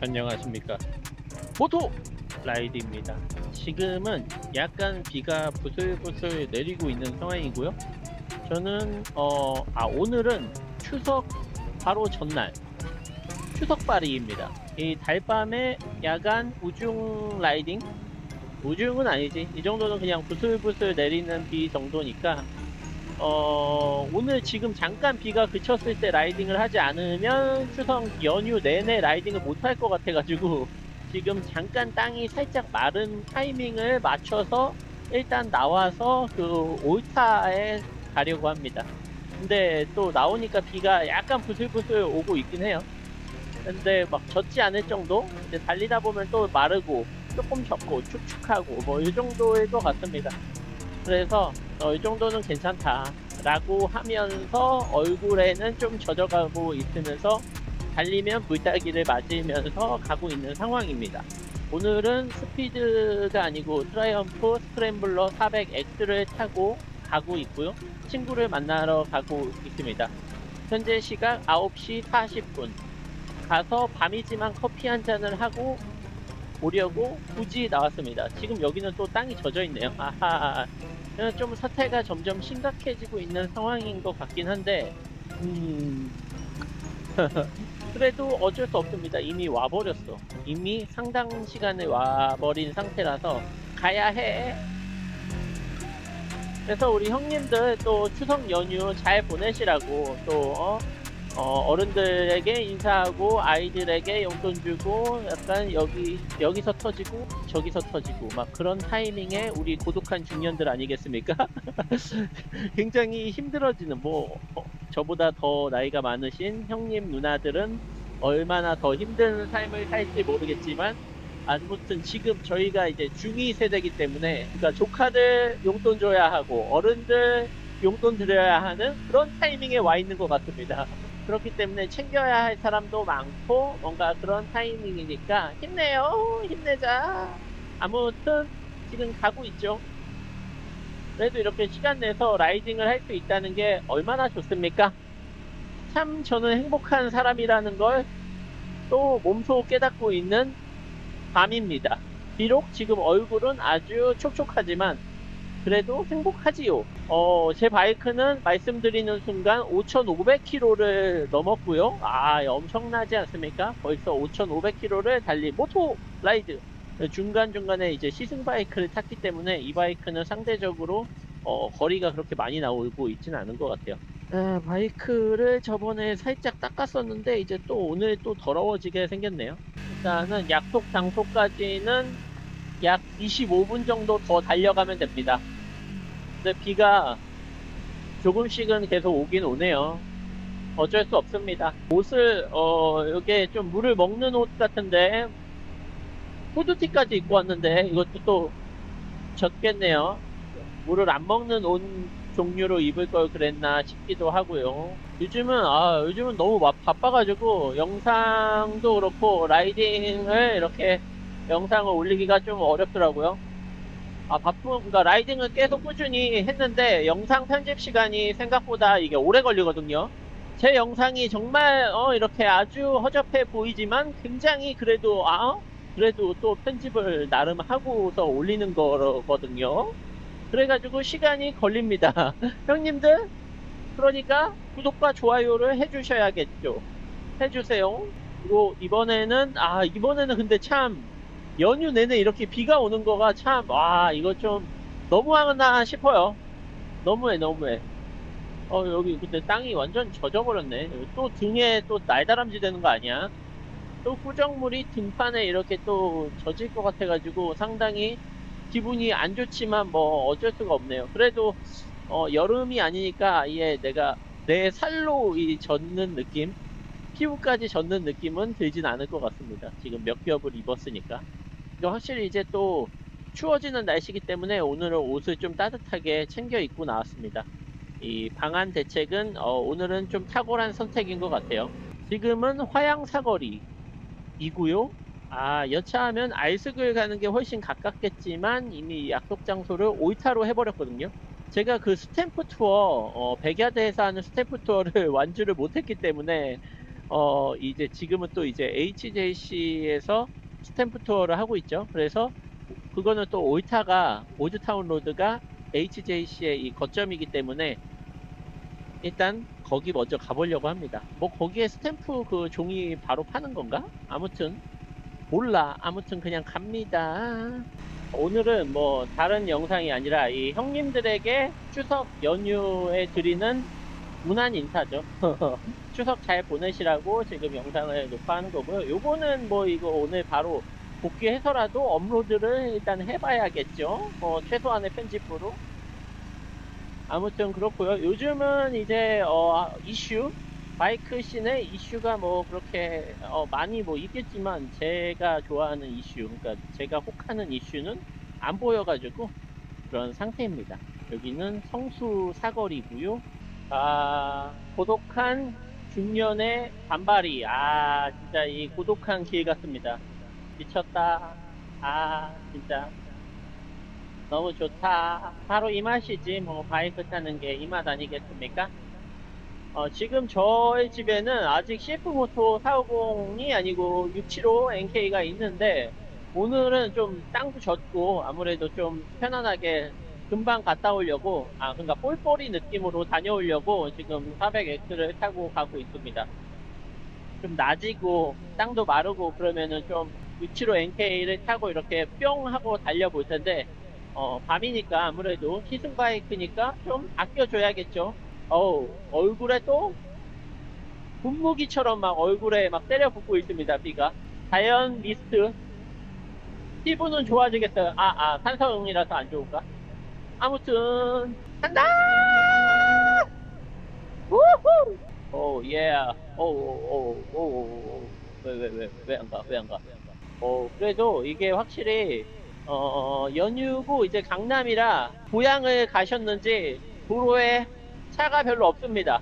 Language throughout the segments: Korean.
안녕하십니까? 모토 라이드입니다. 지금은 약간 비가 부슬부슬 내리고 있는 상황이고요. 저는 어, 아 오늘은 추석 바로 전날 추석바리입니다. 이 달밤에 야간 우중 라이딩? 우중은 아니지. 이 정도는 그냥 부슬부슬 내리는 비 정도니까 어, 오늘 지금 잠깐 비가 그쳤을 때 라이딩을 하지 않으면 추석 연휴 내내 라이딩을 못 할 것 같아가지고 지금 잠깐 땅이 살짝 마른 타이밍을 맞춰서 일단 나와서 그 올타에 가려고 합니다. 근데 또 나오니까 비가 약간 부슬부슬 오고 있긴 해요. 근데 막 젖지 않을 정도? 이제 달리다 보면 또 마르고 조금 젖고 축축하고 뭐 이 정도일 것 같습니다. 그래서 어, 이 정도는 괜찮다 라고 하면서 얼굴에는 좀 젖어가고 있으면서 달리면 물타기를 맞으면서 가고 있는 상황입니다. 오늘은 스피드가 아니고 트라이언프 스크램블러 400X를 타고 가고 있고요. 친구를 만나러 가고 있습니다. 현재 시각 9시 40분. 가서 밤이지만 커피 한 잔을 하고 오려고 굳이 나왔습니다. 지금 여기는 또 땅이 젖어 있네요. 아하. 좀 사태가 점점 심각해지고 있는 상황인 것 같긴 한데, 음. 그래도 어쩔 수 없습니다. 이미 와버렸어. 이미 상당 시간을 와버린 상태라서 가야 해. 그래서 우리 형님들 또 추석 연휴 잘 보내시라고 또 어, 어, 어른들에게 인사하고 아이들에게 용돈 주고 약간 여기 여기서 터지고 저기서 터지고 막 그런 타이밍에 우리 고독한 중년들 아니겠습니까? 굉장히 힘들어지는 뭐 어, 저보다 더 나이가 많으신 형님 누나들은 얼마나 더 힘든 삶을 살지 모르겠지만 아무튼 지금 저희가 이제 중2 세대이기 때문에 그러니까 조카들 용돈 줘야 하고 어른들 용돈 드려야 하는 그런 타이밍에 와 있는 것 같습니다. 그렇기 때문에 챙겨야 할 사람도 많고 뭔가 그런 타이밍이니까 힘내요. 힘내자. 아무튼 지금 가고 있죠. 그래도 이렇게 시간 내서 라이딩을 할 수 있다는 게 얼마나 좋습니까? 참 저는 행복한 사람이라는 걸 또 몸소 깨닫고 있는 밤입니다. 비록 지금 얼굴은 아주 촉촉하지만 그래도 행복하지요. 어, 제 바이크는 말씀드리는 순간 5,500km를 넘었고요. 아, 엄청나지 않습니까? 벌써 5,500km를 달린 모토 라이드. 중간중간에 이제 시승 바이크를 탔기 때문에 이 바이크는 상대적으로 어, 거리가 그렇게 많이 나오고 있지는 않은 것 같아요. 아, 바이크를 저번에 살짝 닦았었는데 이제 또 오늘 또 더러워지게 생겼네요. 일단은 약속 장소까지는 약 25분 정도 더 달려가면 됩니다. 근데 비가 조금씩은 계속 오긴 오네요. 어쩔 수 없습니다. 옷을, 어, 이게 좀 물을 먹는 옷 같은데, 후드티까지 입고 왔는데, 이것도 또 젖겠네요. 물을 안 먹는 옷 종류로 입을 걸 그랬나 싶기도 하고요. 요즘은, 아, 요즘은 너무 바- 바빠가지고, 영상도 그렇고, 라이딩을 이렇게 영상을 올리기가 좀 어렵더라고요. 아, 바쁜, 그러니까 라이딩을 계속 꾸준히 했는데 영상 편집 시간이 생각보다 이게 오래 걸리거든요. 제 영상이 정말 어, 이렇게 아주 허접해 보이지만 굉장히 그래도 아, 어? 그래도 또 편집을 나름 하고서 올리는 거거든요. 그래가지고 시간이 걸립니다. 형님들, 그러니까 구독과 좋아요를 해주셔야겠죠. 해주세요. 그리고 이번에는 아 이번에는 근데 참 연휴 내내 이렇게 비가 오는 거가 참, 와, 이거 좀 너무하나 싶어요. 너무해, 너무해. 어, 여기 근데 땅이 완전 젖어버렸네. 또 등에 또 날다람쥐 되는 거 아니야? 또 꾸정물이 등판에 이렇게 또 젖을 것 같아가지고 상당히 기분이 안 좋지만 뭐 어쩔 수가 없네요. 그래도, 어, 여름이 아니니까 아예 내가 내 살로 이 젖는 느낌? 피부까지 젖는 느낌은 들진 않을 것 같습니다. 지금 몇 겹을 입었으니까. 확실히 이제 또 추워지는 날씨기 때문에 오늘은 옷을 좀 따뜻하게 챙겨 입고 나왔습니다. 이 방한 대책은 어, 오늘은 좀 탁월한 선택인 것 같아요. 지금은 화양 사거리이고요. 아 여차하면 알스글 가는 게 훨씬 가깝겠지만 이미 약속 장소를 오이타로 해버렸거든요. 제가 그 스탬프 투어 어, 백야대에서 하는 스탬프 투어를 완주를 못했기 때문에 어 이제 지금은 또 이제 HJC에서 스탬프 투어를 하고 있죠. 그래서 그거는 또 올타가 올드타운 로드가 HJC의 이 거점이기 때문에 일단 거기 먼저 가보려고 합니다. 뭐 거기에 스탬프 그 종이 바로 파는 건가? 아무튼 몰라. 아무튼 그냥 갑니다. 오늘은 뭐 다른 영상이 아니라 이 형님들에게 추석 연휴에 드리는 무난 인사죠. 추석 잘 보내시라고 지금 영상을 녹화하는 거고요. 요거는 뭐 이거 오늘 바로 복귀해서라도 업로드를 일단 해봐야겠죠. 어, 최소한의 편집으로. 아무튼 그렇고요. 요즘은 이제 어, 이슈 바이크 씬의 이슈가 뭐 그렇게 어, 많이 뭐 있겠지만 제가 좋아하는 이슈, 그러니까 제가 혹하는 이슈는 안 보여가지고 그런 상태입니다. 여기는 성수 사거리고요. 아 고독한 중년의 반발이 아 진짜 이 고독한 길 같습니다. 미쳤다. 아 진짜 너무 좋다. 바로 이 맛이지 뭐 바이크 타는 게 이 맛 아니겠습니까? 어, 지금 저희 집에는 아직 CF 모토 450이 아니고 675 NK가 있는데 오늘은 좀 땅도 젖고 아무래도 좀 편안하게 금방 갔다 오려고 아 그러니까 볼볼이 느낌으로 다녀오려고 지금 400X를 타고 가고 있습니다. 좀 낮이고 땅도 마르고 그러면은 좀675 NK를 타고 이렇게 뿅 하고 달려볼 텐데 어, 밤이니까 아무래도 시승 바이크니까 좀 아껴줘야겠죠. 어우, 얼굴에 또 분무기처럼 막 얼굴에 막 때려 붓고 있습니다, 비가. 자연 미스트. 피부는 좋아지겠어요. 아, 아, 산성이라서 안 좋을까? 아무튼, 간다! 우후! 오, 예. 오, 오, 오, 오, 오. 왜, 왜, 왜, 왜 안 가? 왜 안 가? 어, 그래도 이게 확실히, 어, 연휴고 이제 강남이라 고향을 가셨는지 도로에 차가 별로 없습니다.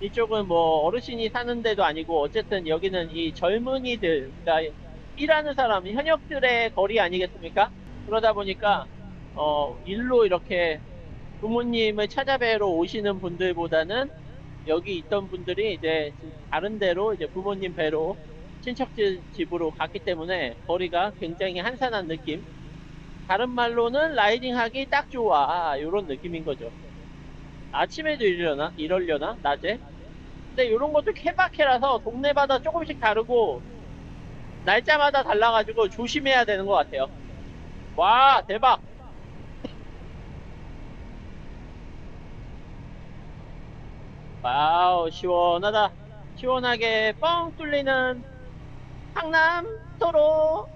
이쪽은 뭐 어르신이 사는 데도 아니고 어쨌든 여기는 이 젊은이들, 그러니까 일하는 사람, 현역들의 거리 아니겠습니까? 그러다 보니까 어, 일로 이렇게 부모님을 찾아뵈러 오시는 분들보다는 여기 있던 분들이 이제 다른 데로 이제 부모님 뵈러 친척집 집으로 갔기 때문에 거리가 굉장히 한산한 느낌. 다른 말로는 라이딩하기 딱 좋아. 이런 느낌인 거죠. 아침에도 이러려나? 이러려나? 낮에? 근데 이런 것도 케바케라서 동네마다 조금씩 다르고 날짜마다 달라가지고 조심해야 되는 것 같아요. 와 대박! 와우 시원하다. 시원하게 뻥 뚫리는 강남 도로.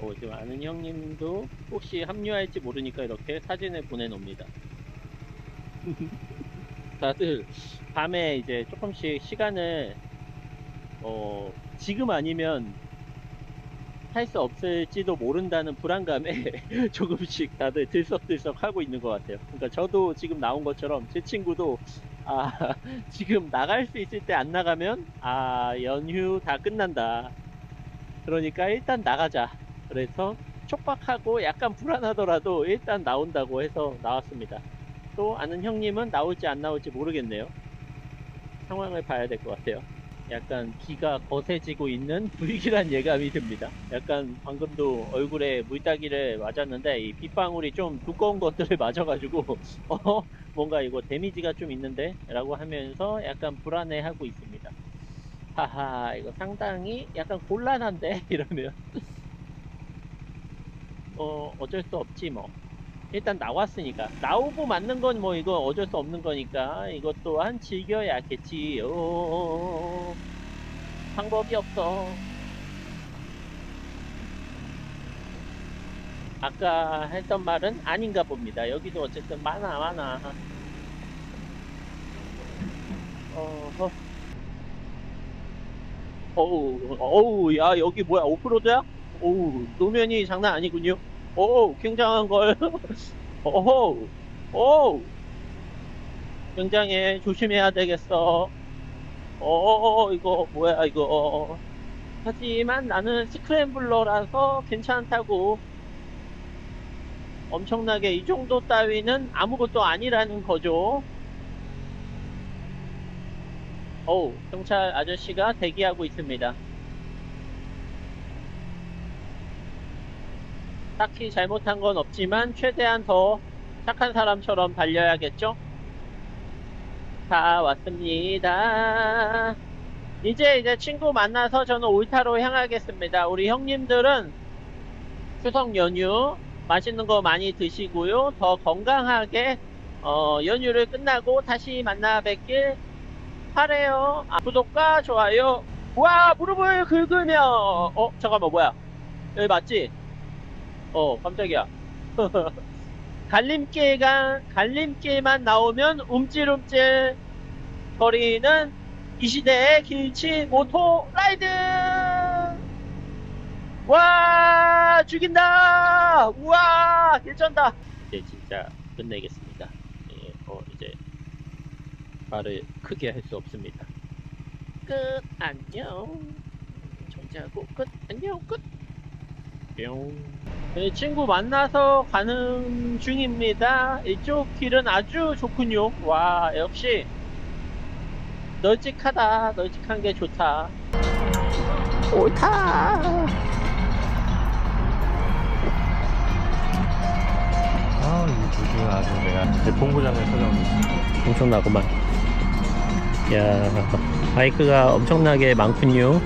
오, 지금 아는 형님도 혹시 합류할지 모르니까 이렇게 사진을 보내놓습니다. 다들 밤에 이제 조금씩 시간을 어, 지금 아니면 할수 없을지도 모른다는 불안감에 조금씩 다들 들썩들썩 하고 있는 것 같아요. 그러니까 저도 지금 나온 것처럼 제 친구도 아, 지금 나갈 수 있을 때 안 나가면 아, 연휴 다 끝난다. 그러니까 일단 나가자. 그래서 촉박하고 약간 불안하더라도 일단 나온다고 해서 나왔습니다. 또 아는 형님은 나올지 안 나올지 모르겠네요. 상황을 봐야 될 것 같아요. 약간 비가 거세지고 있는 불길한 예감이 듭니다. 약간 방금도 얼굴에 물따기를 맞았는데 이 빗방울이 좀 두꺼운 것들을 맞아가지고 어 뭔가 이거 데미지가 좀 있는데 라고 하면서 약간 불안해하고 있습니다. 하하 이거 상당히 약간 곤란한데 이러면 어 어쩔 수 없지 뭐 일단 나왔으니까. 나오고 맞는 건 뭐 이거 어쩔 수 없는 거니까. 이것 또한 즐겨야겠지. 요 방법이 없어. 아까 했던 말은 아닌가 봅니다. 여기도 어쨌든 많아 많아. 어허. 어우 어우 야 여기 뭐야? 오프로드야? 오우 노면이 장난 아니군요 오, 굉장한 걸. 오호, 오, 굉장해. 조심해야 되겠어. 오, 이거 뭐야 이거. 하지만 나는 스크램블러라서 괜찮다고. 엄청나게 이 정도 따위는 아무것도 아니라는 거죠. 어우, 경찰 아저씨가 대기하고 있습니다. 딱히 잘못한 건 없지만 최대한 더 착한 사람처럼 달려야겠죠? 다 왔습니다. 이제 이제 친구 만나서 저는 올타로 향하겠습니다. 우리 형님들은 추석 연휴 맛있는 거 많이 드시고요. 더 건강하게 어, 연휴를 끝나고 다시 만나 뵙길 바래요. 아, 구독과 좋아요. 와 무릎을 긁으며 어 잠깐만 뭐야 여기 맞지? 어 깜짝이야. 갈림길가 갈림길만 나오면 움찔움찔 거리는 이 시대의 길치 모토 라이드. 와 죽인다. 우와 길쩐다. 이제 진짜 끝내겠습니다. 예, 어 이제 말을 크게 할 수 없습니다. 끝 안녕. 정지하고 끝 안녕 끝. 뿅. 네, 친구 만나서 가는 중입니다. 이쪽 길은 아주 좋군요. 와 역시 널찍하다. 널찍한 게 좋다. 옳다. 아, 이 도중에 아주 내가 찾아오고 있어. 엄청나구만. 야, 바이크가 엄청나게 많군요.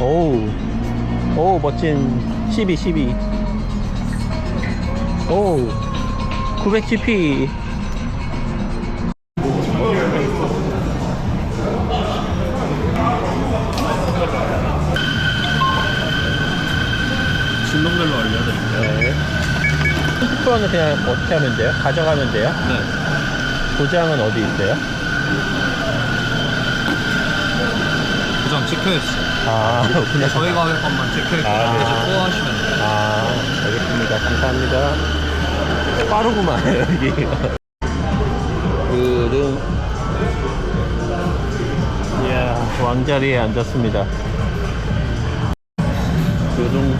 오우, 오 멋진 12, 12. 오우, 910p. 진동벨로 알려드릴게요. 네. 10%는 그냥 어떻게 하면 돼요? 가져가면 돼요? 네. 도장은 어디 있어요? 찍혀있어요. 아, 그냥 저희가 할 것만 찍혀있고, 아, 네. 소화하시면 돼요. 아, 알겠습니다. 감사합니다. 빠르구만, 여기. 그름. 이야, 왕자리에 앉았습니다. 요동